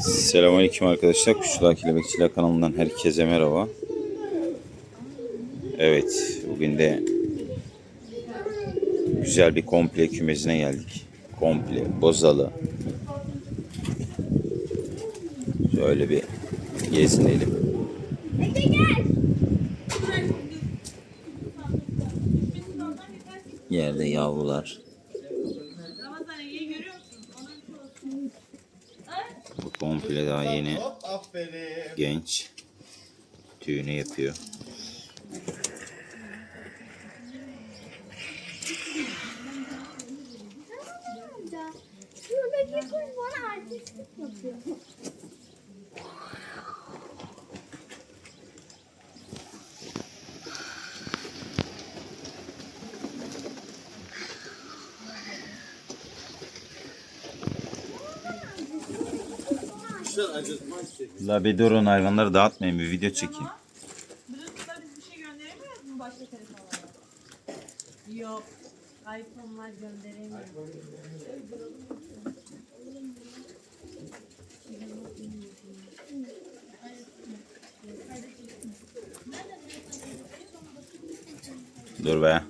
Selamünaleyküm arkadaşlar. Kuşlar Kelebekçiler kanalından herkese merhaba. Evet, bugün de güzel bir komple kümesine geldik. Komple, bozalı. Şöyle bir gezinelim. Yerde yavrular. Komple daha yeni genç. Tüyünü yapıyor. Şuradaki kuş bana artistlik yapıyor. La bir durun hayvanları dağıtmayın bir video çekeyim. Bluetooth'ta biz bir şey gönderemiyoruz mu başka telefonlara? Yok. iPhone'lar gönderemiyor. Dur be.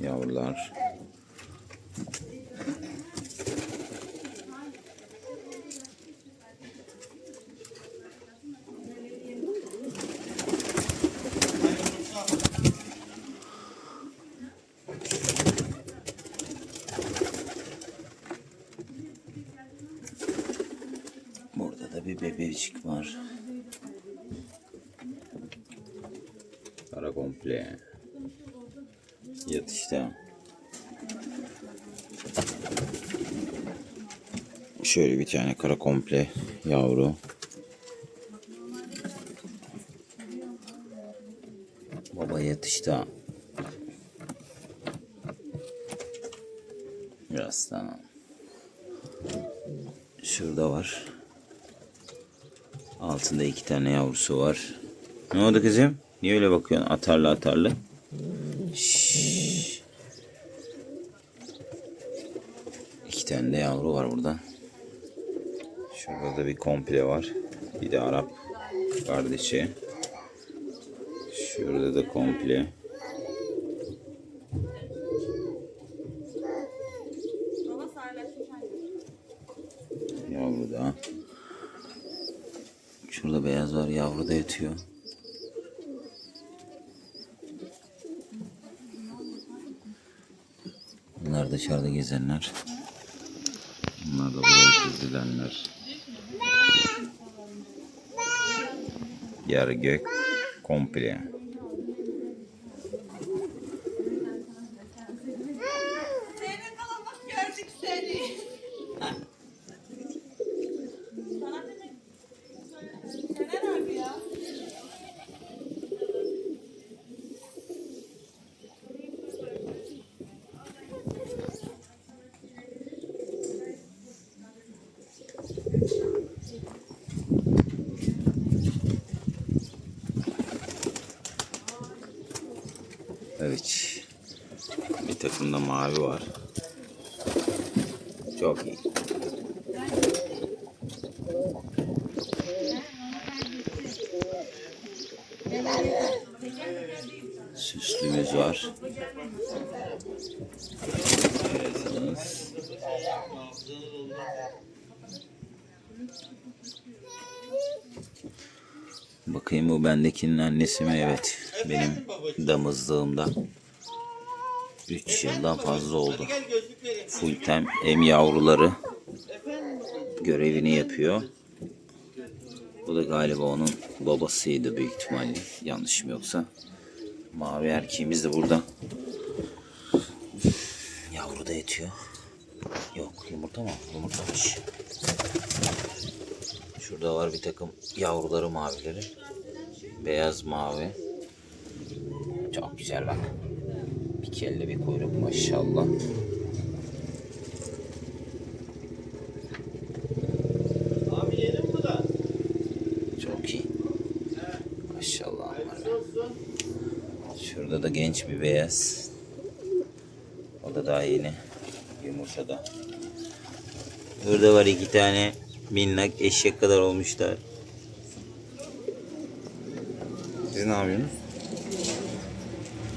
Yavrular. Burada da bir bebecik var. Kara komple. Yat işte. Şöyle bir tane kara komple yavru. Baba yatışta. Biraz daha. Şurada var. Altında iki tane yavrusu var. Ne oldu kızım? Niye öyle bakıyorsun atarlı atarlı? Şşş. İki tane de yavru var burada. Şurada da bir komple var. Bir de Arap kardeşi. Şurada da komple. Yavru da. Şurada beyaz var. Yavru da yatıyor. Bunlar dışarıda gezenler. Bunlar da buraya gezilenler. Yarı gök komple. Zeynep hala bak gördük seni. Sana demek. Sene nerede ya? Evet. Bir takım da mavi var. Çok iyi. Süslümüz var. Evet. Bakayım bu bendekinin annesi mi? Evet. Benim damızlığımda. 3 yıldan fazla oldu. Full time em yavruları görevini yapıyor. Bu da galiba onun babasıydı büyük ihtimalle. Yanlışım yoksa. Mavi erkeğimiz de burada. Yavru da yatıyor. Yok yumurta mı? Yumurtlamış. Şurada var bir takım yavruları mavileri. Beyaz mavi. Çok güzel bak. Bir kelle bir kuyruk maşallah. Abi yeni mi bu da? Çok iyi. Maşallah. Şurada da genç bir beyaz. O da daha yeni yumurtada. Burada var iki tane minnak eşek kadar olmuşlar. Siz ne yapıyorsunuz?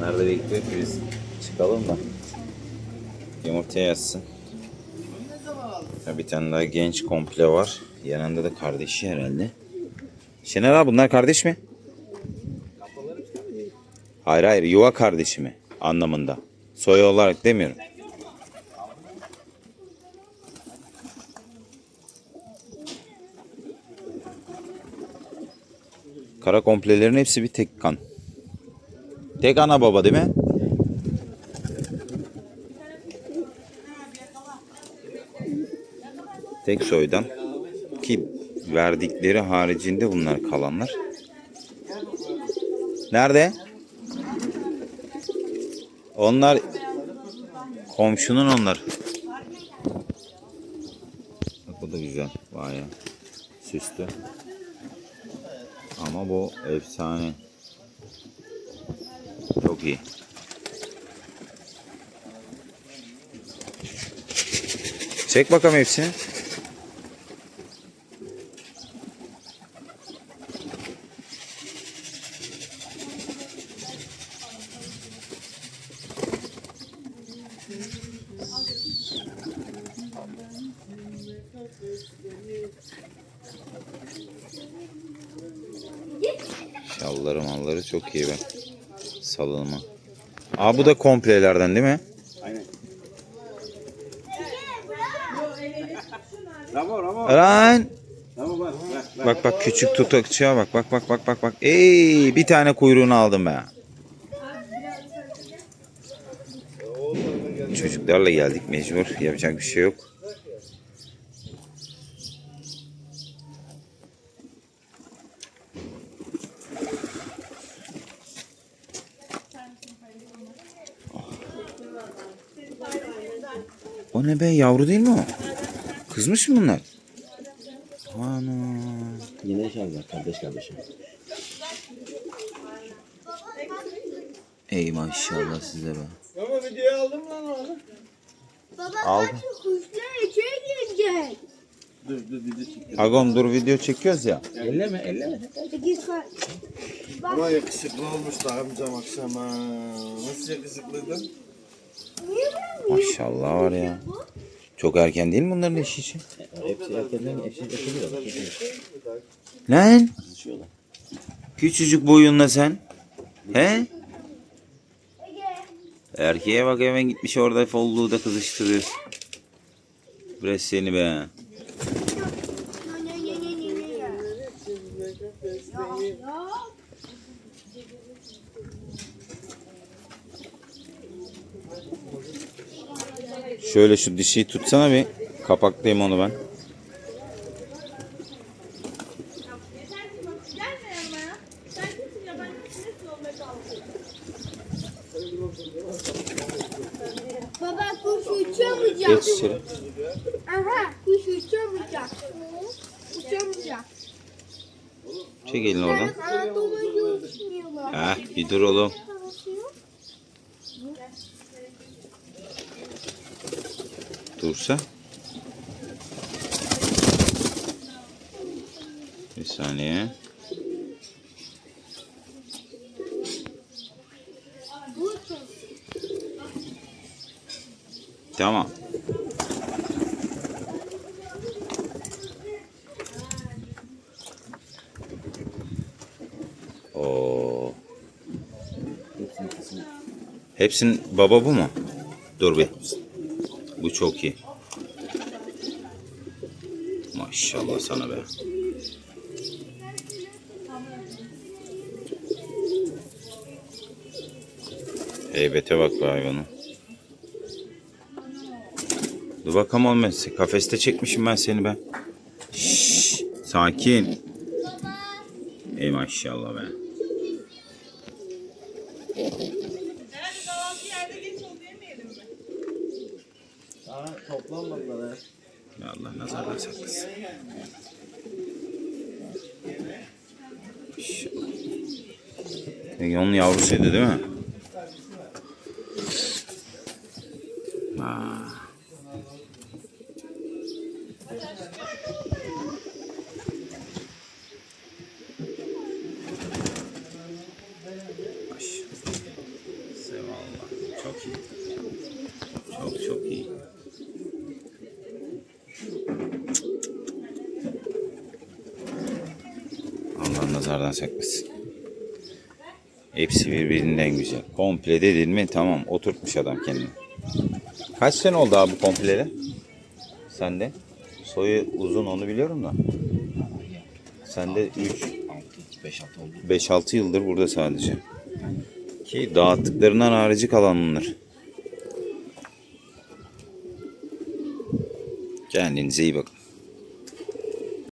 Nerede bekliyor ki biz? Çıkalım da. Yumurtaya yatsın. Ya bir tane daha genç komple var. Yanında da kardeşi herhalde. Şener abi bunlar kardeş mi? Hayır hayır yuva kardeşi mi? Anlamında. Soy olarak demiyorum. Kara komplelerin hepsi bir tek kan. Tek ana baba değil mi? Tek soydan ki verdikleri haricinde bunlar kalanlar. Nerede? Onlar komşunun onlar. Bak bu da güzel. Baya süslü. Ama bu efsane. Çok iyi. Çek bakalım hepsini. Malları çok iyi bak. Salınma. Aa bu da komplelerden değil mi? Bravo bravo. Lan. Bravo bak. bak, Bak bak küçük tutakçıya bak. Bak bak bak bak bak. Ey bir tane kuyruğunu aldım ben. Çocuklarla geldik mecbur. Yapacak bir şey yok. O ne be yavru değil mi o? Kızmış mı bunlar? Ana. Yine inşallah kardeş kardeşim. Ey maşallah size be. Baba videoyu aldım lan onu. Baba Aldım. bak şu kuşlar içeri girecek. Dur dur video çek. Agom dur video çekiyoruz ya. Elleme elleme. Sekiz saat. Ama yakışıklı olmuşlar amcam akşama. Nasıl yakışıklıydın? Niye Maşallah var ya. Çok erken değil mi bunların eşi için? Hepsi erkenden eşit yapılıyor. Lan. Küçücük boyunla sen. He? Erkeğe bak hemen gitmiş orada folluğu da kızıştırıyor. Bre seni be. Ya, ya, ya, ya, ya, ya. Ya, ya. Şöyle şu dişiyi tutsana bir. Kapaklayayım onu ben. Baba kuş uçamayacak. Geç içeri. Aha kuş uçamayacak. Uçamayacak. Çek elini oradan. Anadolu'yu uçmuyorlar. Bir dur oğlum. Dursa. Bir saniye. Tamam. Oo. Hepsinin baba bu mu? Dur bir. Bu çok iyi. Maşallah sana be. Heybete bak be hayvanı. Dur bakalım seni- Kafeste çekmişim ben seni be. Şşş, sakin. Ey maşallah be. Aa toplanmadılar. Ya Allah nazardan saklasın. Onun yavrusuydu değil mi? Aa. Baş. Sevallah. Çok iyi. Çok çok iyi. Allah nazardan saklasın. Hepsi birbirinden güzel. Komple dedin mi tamam oturtmuş adam kendini. Kaç sene oldu abi kompleli? Sende? Soyu uzun onu biliyorum da. Sende 3 5 6 oldu. 5-6 yıldır burada sadece. Ki dağıttıklarından harici kalan bunlar. Kendinize iyi bakın.